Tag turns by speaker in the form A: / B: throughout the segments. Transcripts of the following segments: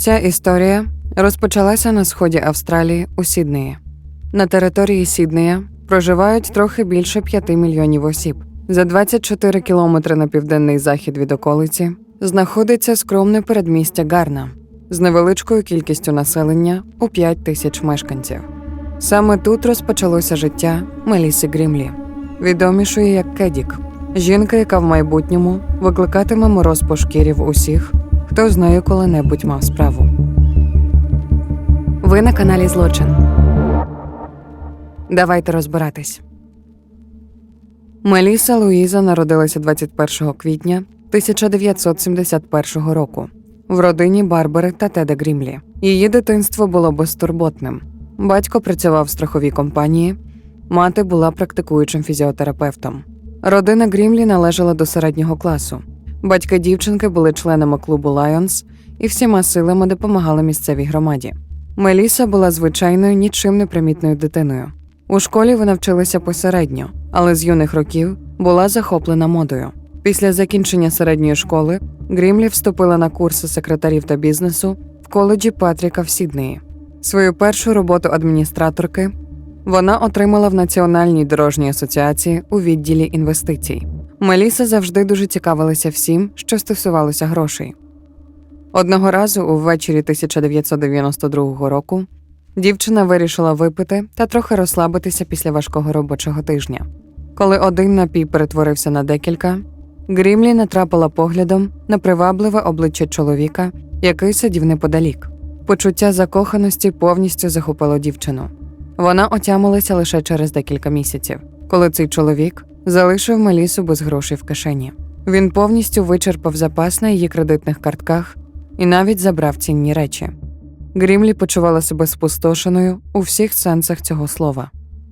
A: Ця історія розпочалася на сході Австралії у Сіднеї. На території Сіднея проживають трохи більше 5 мільйонів осіб. За 24 кілометри на південний захід від околиці знаходиться скромне передмістя Гарна з невеличкою кількістю населення у 5 тисяч мешканців. Саме тут розпочалося життя Меліси Грімлі, відомішої як Кедік, жінка, яка в майбутньому викликатиме мороз по шкірі в усіх, хто з нею коли-небудь мав справу. Ви на каналі Злочин. Давайте розбиратись. Меліса Луїза народилася 21 квітня 1971 року в родині Барбари та Теда Грімлі. Її дитинство було безтурботним. Батько працював в страховій компанії, мати була практикуючим фізіотерапевтом. Родина Грімлі належала до середнього класу. Батьки дівчинки були членами клубу Lions і всіма силами допомагали місцевій громаді. Меліса була звичайною нічим не примітною дитиною. У школі вона вчилася посередньо, але з юних років була захоплена модою. Після закінчення середньої школи Грімлі вступила на курси секретарів та бізнесу в коледжі Патріка в Сіднеї. Свою першу роботу адміністраторки вона отримала в Національній дорожній асоціації у відділі інвестицій. Меліса завжди дуже цікавилася всім, що стосувалося грошей. Одного разу, увечері 1992 року, дівчина вирішила випити та трохи розслабитися після важкого робочого тижня. Коли один напій перетворився на декілька, Грімлі натрапила поглядом на привабливе обличчя чоловіка, який сидів неподалік. Почуття закоханості повністю захопило дівчину. Вона отямилася лише через декілька місяців, коли цей чоловік залишив Мелісу без грошей в кишені. Він повністю вичерпав запас на її кредитних картках і навіть забрав цінні речі. Грімлі почувала себе спустошеною у всіх сенсах цього слова.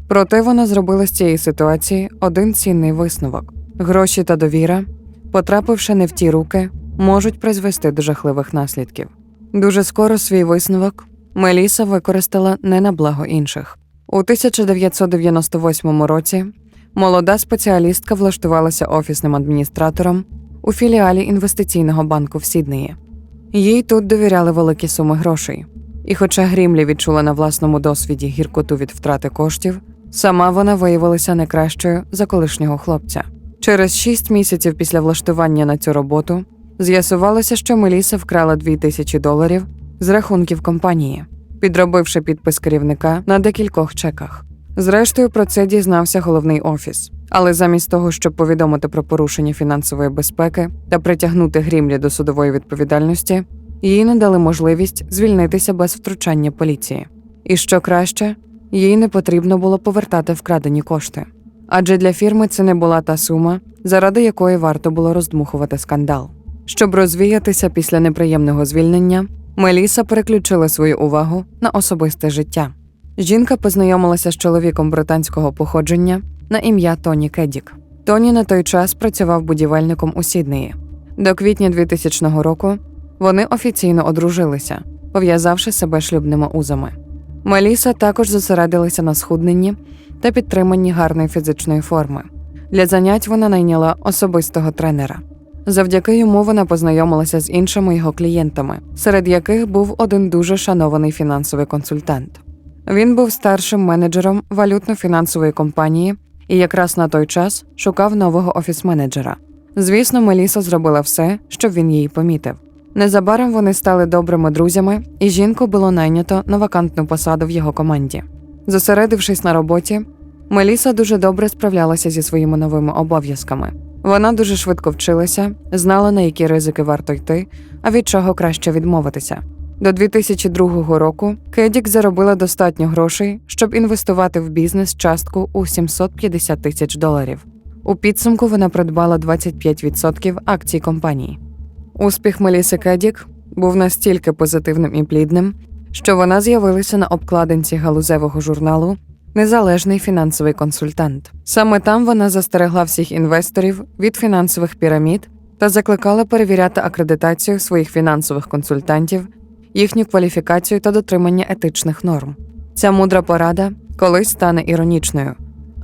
A: Проте вона зробила з цієї ситуації один цінний висновок: гроші та довіра, потрапивши не в ті руки, можуть призвести до жахливих наслідків. Дуже скоро свій висновок Меліса використала не на благо інших. У 1998 році молода спеціалістка влаштувалася офісним адміністратором у філіалі інвестиційного банку в Сіднеї. Їй тут довіряли великі суми грошей. І хоча Грімлі відчула на власному досвіді гіркоту від втрати коштів, сама вона виявилася не кращою за колишнього хлопця. Через шість місяців після влаштування на цю роботу з'ясувалося, що Меліса вкрала дві тисячі доларів з рахунків компанії, підробивши підпис керівника на декількох чеках. Зрештою, про це дізнався головний офіс. Але замість того, щоб повідомити про порушення фінансової безпеки та притягнути Грімлі до судової відповідальності, їй не дали можливість звільнитися без втручання поліції. І що краще, їй не потрібно було повертати вкрадені кошти. Адже для фірми це не була та сума, заради якої варто було роздмухувати скандал. Щоб розвіятися після неприємного звільнення, Меліса переключила свою увагу на особисте життя. Жінка познайомилася з чоловіком британського походження на ім'я Тоні Кедік. Тоні на той час працював будівельником у Сіднеї. До квітня 2000 року вони офіційно одружилися, пов'язавши себе шлюбними узами. Меліса також зосередилася на схудненні та підтриманні гарної фізичної форми. Для занять вона найняла особистого тренера. Завдяки йому вона познайомилася з іншими його клієнтами, серед яких був один дуже шанований фінансовий консультант. Він був старшим менеджером валютно-фінансової компанії і якраз на той час шукав нового офіс-менеджера. Звісно, Меліса зробила все, щоб він її помітив. Незабаром вони стали добрими друзями, і жінку було найнято на вакантну посаду в його команді. Зосередившись на роботі, Меліса дуже добре справлялася зі своїми новими обов'язками. Вона дуже швидко вчилася, знала, на які ризики варто йти, а від чого краще відмовитися. До 2002 року Кедік заробила достатньо грошей, щоб інвестувати в бізнес частку у 750 тисяч доларів. У підсумку вона придбала 25% акцій компанії. Успіх Меліси Кедік був настільки позитивним і плідним, що вона з'явилася на обкладинці галузевого журналу Незалежний фінансовий консультант. Саме там вона застерегла всіх інвесторів від фінансових пірамід та закликала перевіряти акредитацію своїх фінансових консультантів, їхню кваліфікацію та дотримання етичних норм. Ця мудра порада колись стане іронічною,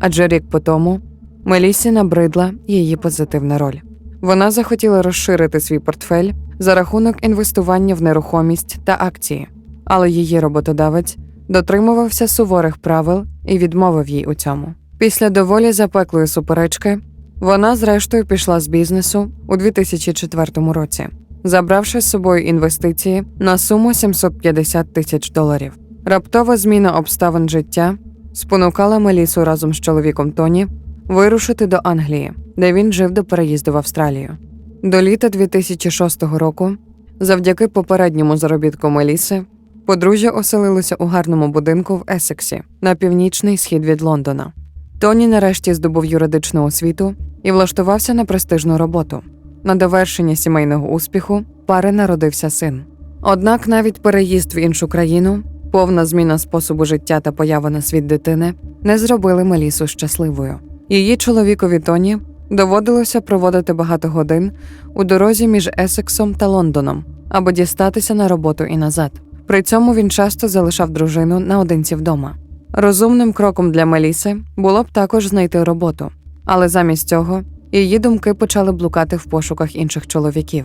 A: адже рік по тому Мелісі набридла її позитивна роль. Вона захотіла розширити свій портфель за рахунок інвестування в нерухомість та акції, але її роботодавець дотримувався суворих правил і відмовив їй у цьому. Після доволі запеклої суперечки вона, зрештою, пішла з бізнесу у 2004 році, забравши з собою інвестиції на суму 750 тисяч доларів. Раптова зміна обставин життя спонукала Мелісу разом з чоловіком Тоні вирушити до Англії, де він жив до переїзду в Австралію. До літа 2006 року, завдяки попередньому заробітку Меліси, подружжя оселилося у гарному будинку в Есексі на північний схід від Лондона. Тоні нарешті здобув юридичну освіту і влаштувався на престижну роботу. На довершення сімейного успіху пари народився син. Однак навіть переїзд в іншу країну, повна зміна способу життя та поява на світ дитини не зробили Мелісу щасливою. Її чоловікові Тоні доводилося проводити багато годин у дорозі між Есексом та Лондоном, аби дістатися на роботу і назад. При цьому він часто залишав дружину наодинці вдома. Розумним кроком для Меліси було б також знайти роботу, але замість цього її думки почали блукати в пошуках інших чоловіків.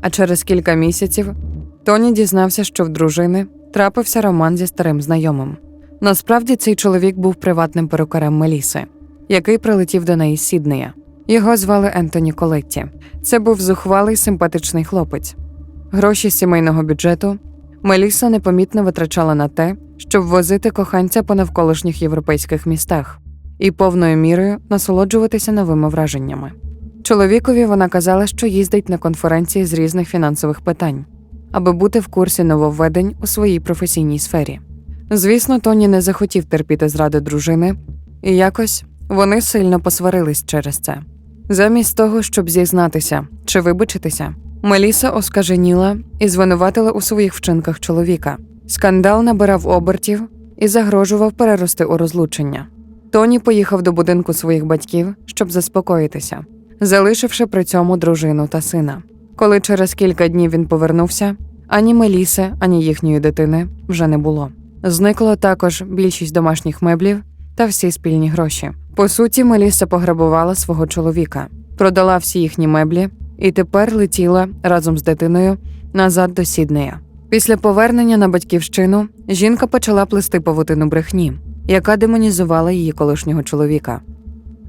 A: А через кілька місяців Тоні дізнався, що в дружини трапився роман зі старим знайомим. Насправді цей чоловік був приватним перукарем Меліси, який прилетів до неї з Сіднея. Його звали Ентоні Колетті. Це був зухвалий симпатичний хлопець. Гроші сімейного бюджету Меліса непомітно витрачала на те, щоб возити коханця по навколишніх європейських містах і повною мірою насолоджуватися новими враженнями. Чоловікові вона казала, що їздить на конференції з різних фінансових питань, аби бути в курсі нововведень у своїй професійній сфері. Звісно, Тоні не захотів терпіти зради дружини, і якось вони сильно посварились через це. Замість того, щоб зізнатися чи вибачитися, Меліса оскаженіла і звинуватила у своїх вчинках чоловіка. Скандал набирав обертів і загрожував перерости у розлучення. Тоні поїхав до будинку своїх батьків, щоб заспокоїтися, залишивши при цьому дружину та сина. Коли через кілька днів він повернувся, ані Меліси, ані їхньої дитини вже не було. Зникло також більшість домашніх меблів та всі спільні гроші. По суті, Меліса пограбувала свого чоловіка, продала всі їхні меблі і тепер летіла разом з дитиною назад до Сіднея. Після повернення на батьківщину жінка почала плести павутину брехні, яка демонізувала її колишнього чоловіка.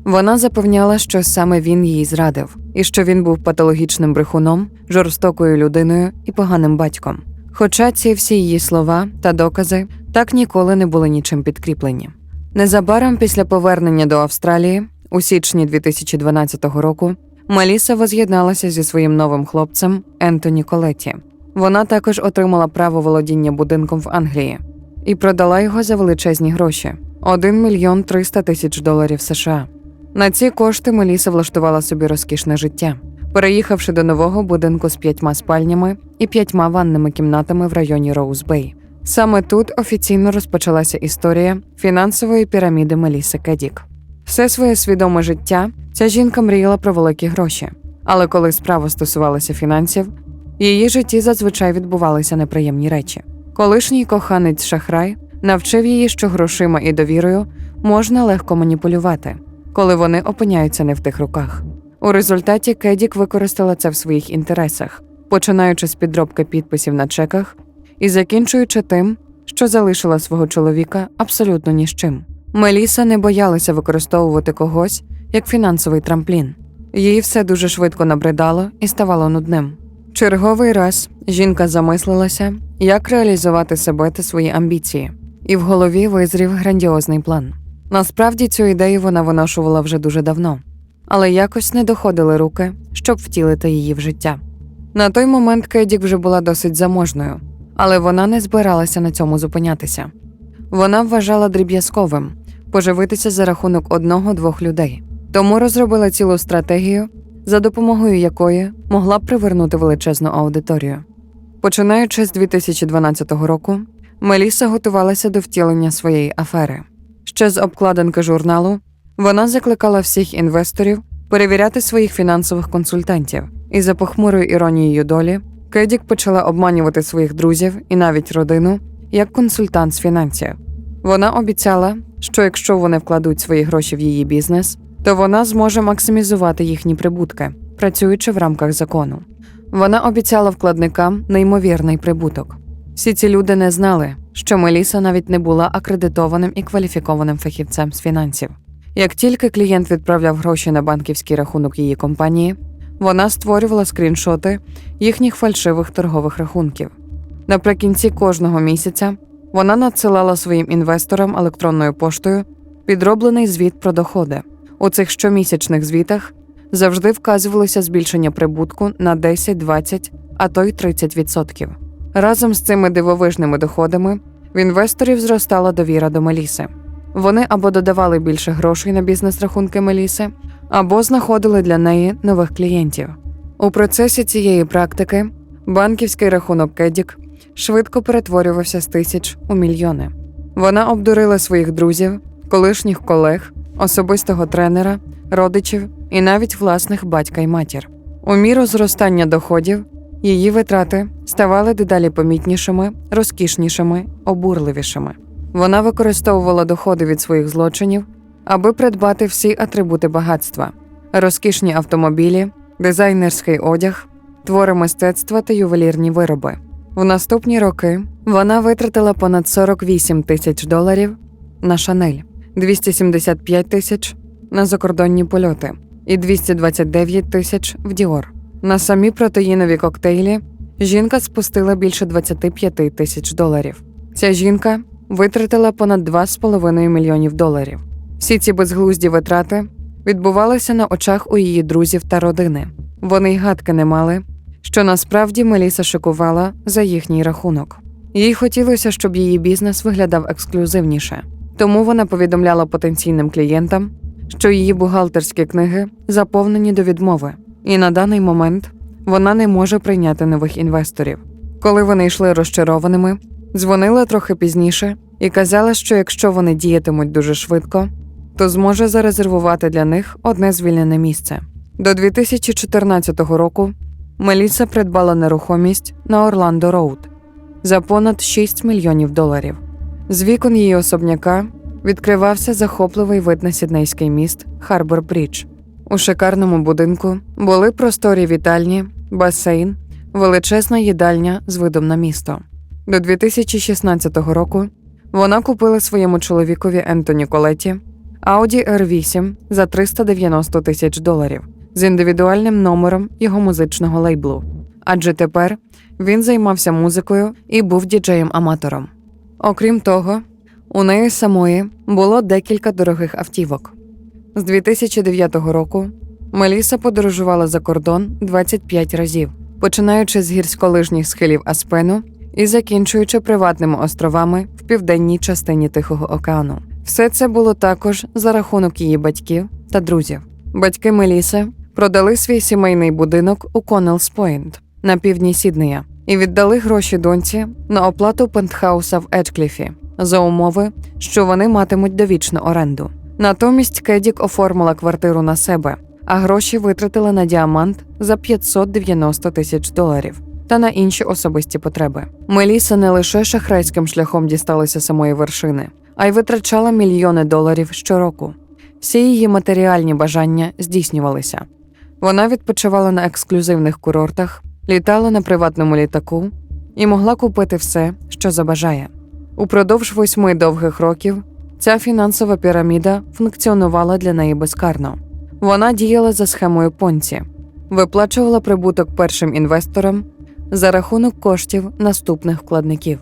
A: Вона запевняла, що саме він її зрадив, і що він був патологічним брехуном, жорстокою людиною і поганим батьком. Хоча ці всі її слова та докази так ніколи не були нічим підкріплені. Незабаром після повернення до Австралії, у січні 2012 року, Маліса воз'єдналася зі своїм новим хлопцем Ентоні Колеті. Вона також отримала право володіння будинком в Англії і продала його за величезні гроші 1 мільйон 300 тисяч доларів США. На ці кошти Меліса влаштувала собі розкішне життя, переїхавши до нового будинку з п'ятьма спальнями і п'ятьма ванними кімнатами в районі Роузбей. Саме тут офіційно розпочалася історія фінансової піраміди Меліси Кедік. Все своє свідоме життя ця жінка мріяла про великі гроші, але коли справа стосувалася фінансів, її житті зазвичай відбувалися неприємні речі. Колишній коханець Шахрай навчив її, що грошима і довірою можна легко маніпулювати, коли вони опиняються не в тих руках. У результаті Кедік використала це в своїх інтересах, починаючи з підробки підписів на чеках і закінчуючи тим, що залишила свого чоловіка абсолютно ні з чим. Меліса не боялася використовувати когось як фінансовий трамплін. Їй все дуже швидко набридало і ставало нудним. Черговий раз жінка замислилася, як реалізувати себе та свої амбіції, і в голові визрів грандіозний план. Насправді цю ідею вона виношувала вже дуже давно, але якось не доходили руки, щоб втілити її в життя. На той момент Кедік вже була досить заможною, але вона не збиралася на цьому зупинятися. Вона вважала дріб'язковим поживитися за рахунок одного-двох людей, тому розробила цілу стратегію, за допомогою якої могла б привернути величезну аудиторію. Починаючи з 2012 року, Меліса готувалася до втілення своєї афери. Ще з обкладинки журналу вона закликала всіх інвесторів перевіряти своїх фінансових консультантів, і за похмурою іронією долі Кедік почала обманювати своїх друзів і навіть родину як консультант з фінансів. Вона обіцяла, що якщо вони вкладуть свої гроші в її бізнес, то вона зможе максимізувати їхні прибутки, працюючи в рамках закону. Вона обіцяла вкладникам неймовірний прибуток. Всі ці люди не знали, що Меліса навіть не була акредитованим і кваліфікованим фахівцем з фінансів. Як тільки клієнт відправляв гроші на банківський рахунок її компанії, вона створювала скріншоти їхніх фальшивих торгових рахунків. Наприкінці кожного місяця вона надсилала своїм інвесторам електронною поштою підроблений звіт про доходи. У цих щомісячних звітах завжди вказувалося збільшення прибутку на 10, 20, а то й 30%. Разом з цими дивовижними доходами в інвесторів зростала довіра до Меліси. Вони або додавали більше грошей на бізнес-рахунки Меліси, або знаходили для неї нових клієнтів. У процесі цієї практики банківський рахунок Кедік швидко перетворювався з тисяч у мільйони. Вона обдурила своїх друзів, колишніх колег, особистого тренера, родичів і навіть власних батька й матір. У міру зростання доходів її витрати ставали дедалі помітнішими, розкішнішими, обурливішими. Вона використовувала доходи від своїх злочинів, аби придбати всі атрибути багатства: розкішні автомобілі, дизайнерський одяг, твори мистецтва та ювелірні вироби. В наступні роки вона витратила понад 48 тисяч доларів на Шанель, 275 тисяч на закордонні польоти і 229 тисяч в Діор. На самі протеїнові коктейлі жінка спустила більше 25 тисяч доларів. Ця жінка витратила понад 2,5 мільйонів доларів. Всі ці безглузді витрати відбувалися на очах у її друзів та родини. Вони й гадки не мали, що насправді Меліса шикувала за їхній рахунок. Їй хотілося, щоб її бізнес виглядав ексклюзивніше, тому вона повідомляла потенційним клієнтам, що її бухгалтерські книги заповнені до відмови, і на даний момент вона не може прийняти нових інвесторів. Коли вони йшли розчарованими, дзвонила трохи пізніше і казала, що якщо вони діятимуть дуже швидко, то зможе зарезервувати для них одне звільнене місце. До 2014 року Меліса придбала нерухомість на Орландо Роуд за понад 6 мільйонів доларів. З вікон її особняка відкривався захопливий вид на сіднейський міст Харбор Брідж. У шикарному будинку були просторі вітальні, басейн, величезна їдальня з видом на місто. До 2016 року вона купила своєму чоловікові Ентоні Колеті Audi R8 за 390 тисяч доларів з індивідуальним номером його музичного лейблу. Адже тепер він займався музикою і був діджеєм-аматором. Окрім того, у неї самої було декілька дорогих автівок. З 2009 року Меліса подорожувала за кордон 25 разів, починаючи з гірськолижніх схилів Аспену і закінчуючи приватними островами в південній частині Тихого океану. Все це було також за рахунок її батьків та друзів. Батьки Меліси продали свій сімейний будинок у Коннелс Пойнт на півдні Сіднея і віддали гроші доньці на оплату пентхауса в Еджкліфі за умови, що вони матимуть довічну оренду. Натомість Кедік оформила квартиру на себе, а гроші витратила на діамант за 590 тисяч доларів та на інші особисті потреби. Меліса не лише шахрайським шляхом дісталася самої вершини, а й витрачала мільйони доларів щороку. Всі її матеріальні бажання здійснювалися. Вона відпочивала на ексклюзивних курортах, літала на приватному літаку і могла купити все, що забажає. Упродовж восьми довгих років ця фінансова піраміда функціонувала для неї безкарно. Вона діяла за схемою Понці, виплачувала прибуток першим інвесторам за рахунок коштів наступних вкладників.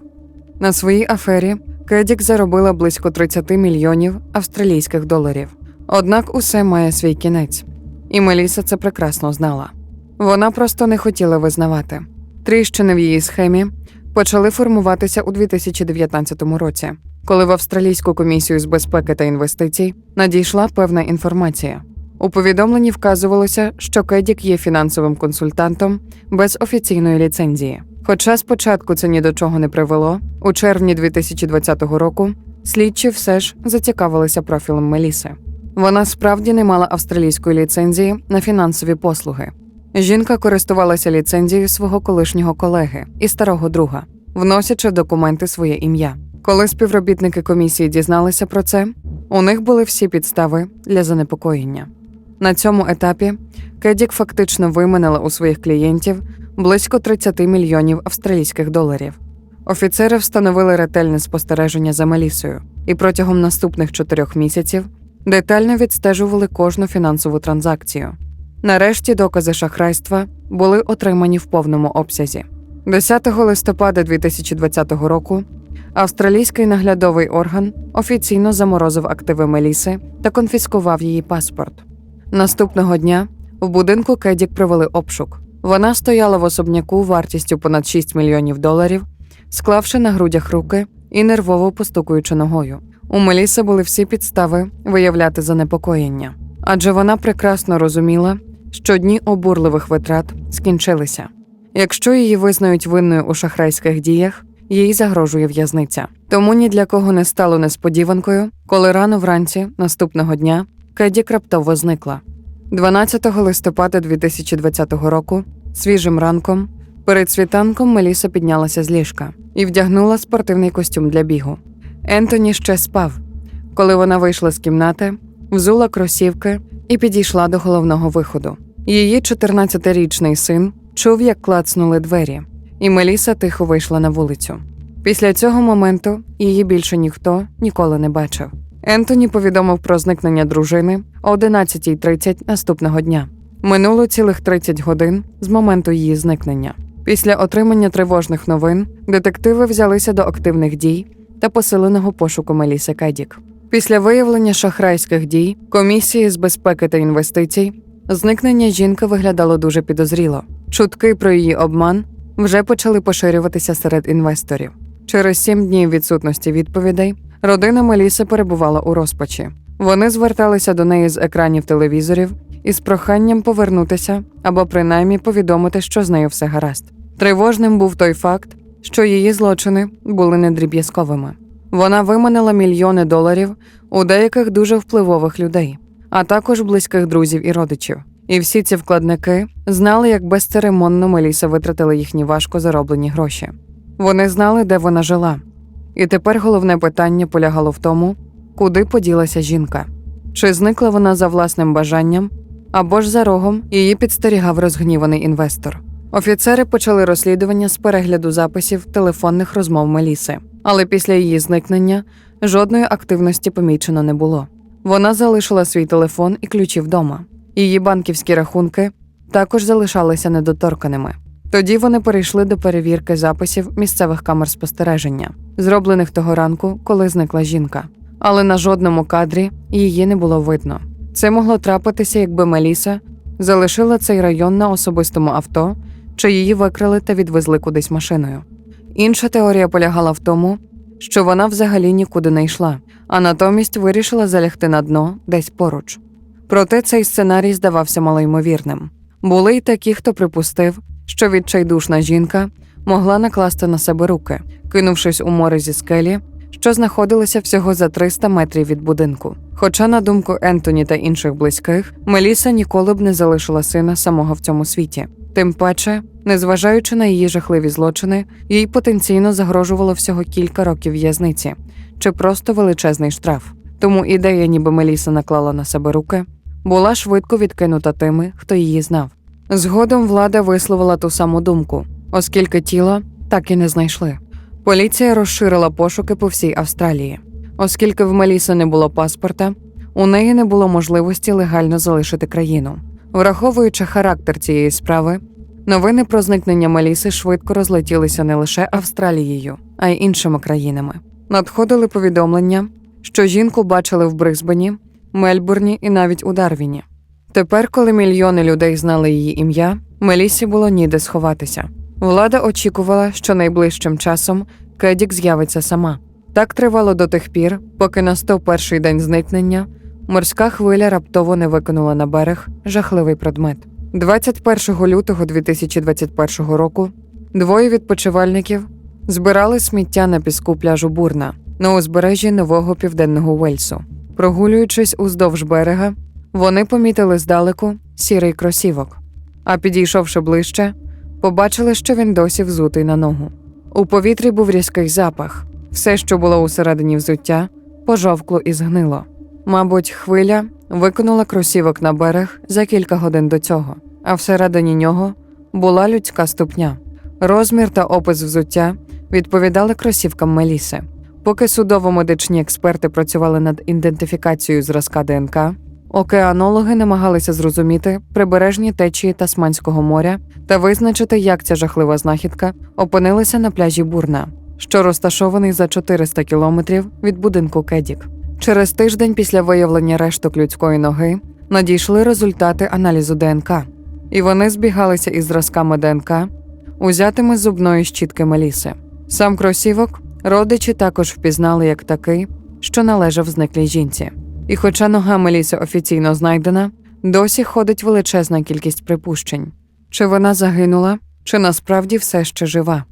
A: На своїй афері Кедік заробила близько 30 мільйонів австралійських доларів. Однак усе має свій кінець, і Меліса це прекрасно знала. Вона просто не хотіла визнавати. Тріщини в її схемі почали формуватися у 2019 році, коли в Австралійську комісію з безпеки та інвестицій надійшла певна інформація. У повідомленні вказувалося, що Кедік є фінансовим консультантом без офіційної ліцензії. Хоча спочатку це ні до чого не привело, у червні 2020 року слідчі все ж зацікавилися профілем Меліси. Вона справді не мала австралійської ліцензії на фінансові послуги. Жінка користувалася ліцензією свого колишнього колеги і старого друга, вносячи документи своє ім'я. Коли співробітники комісії дізналися про це, у них були всі підстави для занепокоєння. На цьому етапі Кедік фактично виманила у своїх клієнтів близько 30 мільйонів австралійських доларів. Офіцери встановили ретельне спостереження за Мелісою і протягом наступних чотирьох місяців детально відстежували кожну фінансову транзакцію. Нарешті докази шахрайства були отримані в повному обсязі. 10 листопада 2020 року австралійський наглядовий орган офіційно заморозив активи Меліси та конфіскував її паспорт. Наступного дня в будинку Кедік провели обшук. Вона стояла в особняку вартістю понад 6 мільйонів доларів, склавши на грудях руки і нервово постукуючи ногою. У Меліси були всі підстави виявляти занепокоєння, адже вона прекрасно розуміла, що дні обурливих витрат скінчилися. Якщо її визнають винною у шахрайських діях, їй загрожує в'язниця. Тому ні для кого не стало несподіванкою, коли рано вранці наступного дня Кеді раптово зникла. 12 листопада 2020 року, свіжим ранком, перед світанком Меліса піднялася з ліжка і вдягнула спортивний костюм для бігу. Ентоні ще спав. Коли вона вийшла з кімнати, взула кросівки і підійшла до головного виходу. Її 14-річний син чув, як клацнули двері, і Меліса тихо вийшла на вулицю. Після цього моменту її більше ніхто ніколи не бачив. Ентоні повідомив про зникнення дружини о 11.30 наступного дня. Минуло цілих 30 годин з моменту її зникнення. Після отримання тривожних новин детективи взялися до активних дій та посиленого пошуку Меліси Кедік. Після виявлення шахрайських дій комісії з безпеки та інвестицій зникнення жінки виглядало дуже підозріло. Чутки про її обман вже почали поширюватися серед інвесторів. Через сім днів відсутності відповідей родина Меліси перебувала у розпачі. Вони зверталися до неї з екранів телевізорів із проханням повернутися або принаймні повідомити, що з нею все гаразд. Тривожним був той факт, що її злочини були недріб'язковими. Вона виманила мільйони доларів у деяких дуже впливових людей, а також близьких друзів і родичів. І всі ці вкладники знали, як безцеремонно Меліса витратила їхні важко зароблені гроші. Вони знали, де вона жила. І тепер головне питання полягало в тому, куди поділася жінка. Чи зникла вона за власним бажанням, або ж за рогом її підстерігав розгніваний інвестор. Офіцери почали розслідування з перегляду записів телефонних розмов Меліси, але після її зникнення жодної активності помічено не було. Вона залишила свій телефон і ключі вдома. Її банківські рахунки також залишалися недоторканими. Тоді вони перейшли до перевірки записів місцевих камер спостереження, зроблених того ранку, коли зникла жінка. Але на жодному кадрі її не було видно. Це могло трапитися, якби Меліса залишила цей район на особистому авто, чи її викрали та відвезли кудись машиною. Інша теорія полягала в тому, що вона взагалі нікуди не йшла, а натомість вирішила залягти на дно десь поруч. Проте цей сценарій здавався малоймовірним. Були й такі, хто припустив, що відчайдушна жінка могла накласти на себе руки, кинувшись у море зі скелі, що знаходилося всього за 300 метрів від будинку. Хоча, на думку Ентоні та інших близьких, Меліса ніколи б не залишила сина самого в цьому світі. Тим паче, незважаючи на її жахливі злочини, їй потенційно загрожувало всього кілька років в'язниці чи просто величезний штраф. Тому ідея, ніби Меліса наклала на себе руки, була швидко відкинута тими, хто її знав. Згодом влада висловила ту саму думку, оскільки тіло так і не знайшли. Поліція розширила пошуки по всій Австралії. Оскільки в Меліси не було паспорта, у неї не було можливості легально залишити країну. Враховуючи характер цієї справи, новини про зникнення Меліси швидко розлетілися не лише Австралією, а й іншими країнами. Надходили повідомлення, що жінку бачили в Брисбені, Мельбурні і навіть у Дарвіні. Тепер, коли мільйони людей знали її ім'я, Мелісі було ніде сховатися. Влада очікувала, що найближчим часом Кедік з'явиться сама. Так тривало до тих пір, поки на 101-й день зникнення морська хвиля раптово не викинула на берег жахливий предмет. 21 лютого 2021 року двоє відпочивальників збирали сміття на піску пляжу Бурна на узбережжі нового південного Уельсу. Прогулюючись уздовж берега, вони помітили здалеку сірий кросівок, а підійшовши ближче, побачили, що він досі взутий на ногу. У повітрі був різкий запах. Все, що було усередині взуття, пожовкло і згнило. Мабуть, хвиля викинула кросівок на берег за кілька годин до цього, а всередині нього була людська ступня. Розмір та опис взуття відповідали кросівкам Меліси. Поки судово-медичні експерти працювали над ідентифікацією зразка ДНК, океанологи намагалися зрозуміти прибережні течії Тасманського моря та визначити, як ця жахлива знахідка опинилася на пляжі Бурна, що розташований за 400 кілометрів від будинку Кедік. Через тиждень після виявлення решток людської ноги надійшли результати аналізу ДНК, і вони збігалися із зразками ДНК, узятими з зубної щітки Меліси. Сам кросівок родичі також впізнали як такий, що належав зниклій жінці. І хоча нога Меліси офіційно знайдена, досі ходить величезна кількість припущень, чи вона загинула, чи насправді все ще жива.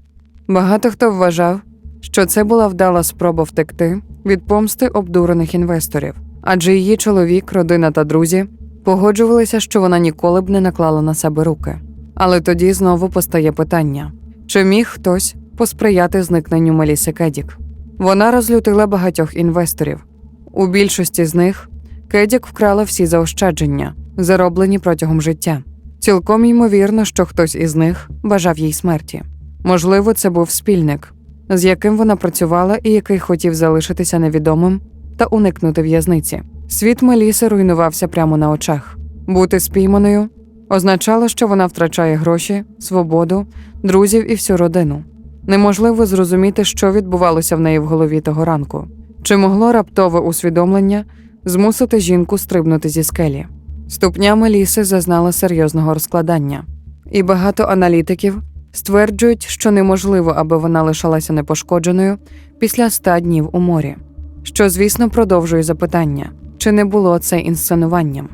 A: Багато хто вважав, що це була вдала спроба втекти від помсти обдурених інвесторів, адже її чоловік, родина та друзі погоджувалися, що вона ніколи б не наклала на себе руки. Але тоді знову постає питання: чи міг хтось посприяти зникненню Меліси Кедік? Вона розлютила багатьох інвесторів. У більшості з них Кедік вкрала всі заощадження, зароблені протягом життя. Цілком ймовірно, що хтось із них бажав їй смерті. Можливо, це був спільник, з яким вона працювала і який хотів залишитися невідомим та уникнути в'язниці. Світ Меліси руйнувався прямо на очах. Бути спійманою означало, що вона втрачає гроші, свободу, друзів і всю родину. Неможливо зрозуміти, що відбувалося в неї в голові того ранку. Чи могло раптове усвідомлення змусити жінку стрибнути зі скелі? Ступня Меліси зазнала серйозного розкладання, і багато аналітиків стверджують, що неможливо, аби вона лишалася непошкодженою після ста днів у морі, що, звісно, продовжує запитання, чи не було це інсценуванням.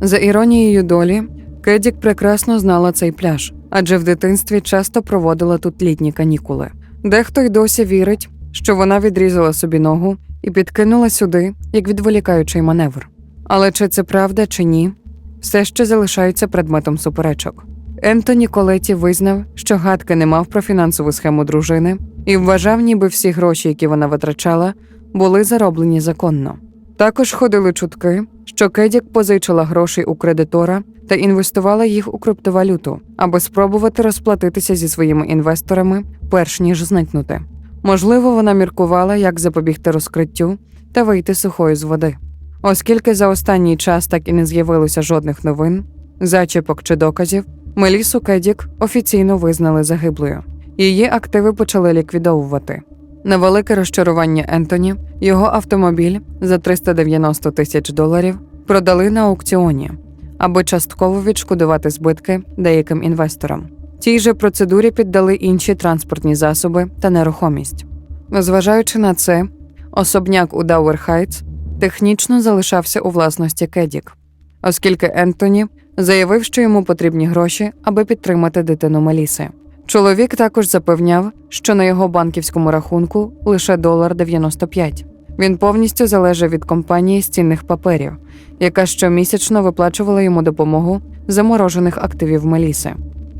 A: За іронією долі, Кедік прекрасно знала цей пляж, адже в дитинстві часто проводила тут літні канікули. Дехто й досі вірить, що вона відрізала собі ногу і підкинула сюди як відволікаючий маневр. Але чи це правда, чи ні, все ще залишається предметом суперечок. Ентоні Колеті визнав, що гадки не мав про фінансову схему дружини і вважав, ніби всі гроші, які вона витрачала, були зароблені законно. Також ходили чутки, що Кедік позичила грошей у кредитора та інвестувала їх у криптовалюту, аби спробувати розплатитися зі своїми інвесторами, перш ніж зникнути. Можливо, вона міркувала, як запобігти розкриттю та вийти сухою з води. Оскільки за останній час так і не з'явилося жодних новин, зачіпок чи доказів, Мелісу Кедік офіційно визнали загиблою. Її активи почали ліквідовувати. На велике розчарування Ентоні його автомобіль за 390 тисяч доларів продали на аукціоні, аби частково відшкодувати збитки деяким інвесторам. Тій же процедурі піддали інші транспортні засоби та нерухомість. Зважаючи на це, особняк у Дауер Хайтс технічно залишався у власності Кедік, оскільки Ентоні заявив, що йому потрібні гроші, аби підтримати дитину Меліси. Чоловік також запевняв, що на його банківському рахунку лише долар 95. Він повністю залежав від компанії з цінних паперів, яка щомісячно виплачувала йому допомогу заморожених активів Меліси.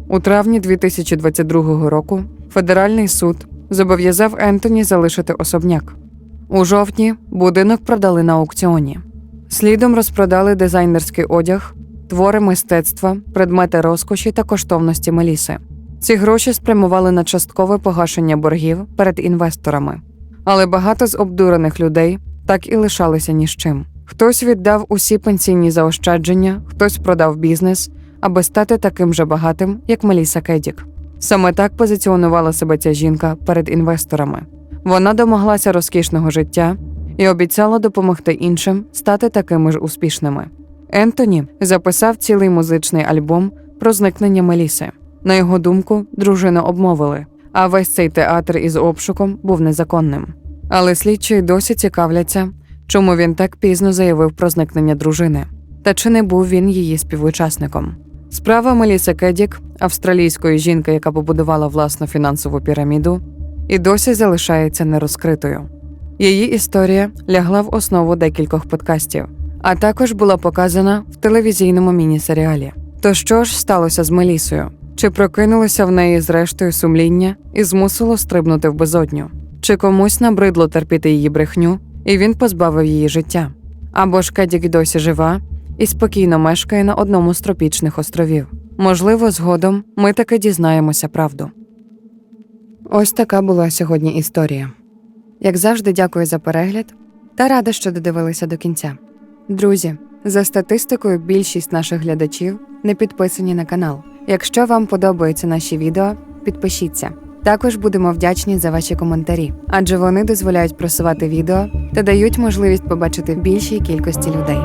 A: У травні 2022 року федеральний суд зобов'язав Ентоні залишити особняк. У жовтні будинок продали на аукціоні. Слідом розпродали дизайнерський одяг, твори мистецтва, предмети розкоші та коштовності Меліси. Ці гроші спрямували на часткове погашення боргів перед інвесторами. Але багато з обдурених людей так і лишалися ні з чим. Хтось віддав усі пенсійні заощадження, хтось продав бізнес, аби стати таким же багатим, як Меліса Кедік. Саме так позиціонувала себе ця жінка перед інвесторами. Вона домоглася розкішного життя і обіцяла допомогти іншим стати такими ж успішними. Ентоні записав цілий музичний альбом про зникнення Меліси. На його думку, дружину обмовили, а весь цей театр із обшуком був незаконним. Але слідчі досі цікавляться, чому він так пізно заявив про зникнення дружини, та чи не був він її співучасником. Справа Меліси Кедік, австралійської жінки, яка побудувала власну фінансову піраміду, і досі залишається нерозкритою. Її історія лягла в основу декількох подкастів, а також була показана в телевізійному міні-серіалі. То що ж сталося з Мелісою? Чи прокинулося в неї зрештою сумління і змусило стрибнути в безодню? Чи комусь набридло терпіти її брехню, і він позбавив її життя? Або ж Кедік досі жива і спокійно мешкає на одному з тропічних островів. Можливо, згодом ми таки дізнаємося правду. Ось така була сьогодні історія. Як завжди, дякую за перегляд та рада, що додивилися до кінця. Друзі, за статистикою, більшість наших глядачів не підписані на канал. Якщо вам подобаються наші відео, підпишіться. Також будемо вдячні за ваші коментарі, адже вони дозволяють просувати відео та дають можливість побачити більшій кількості людей.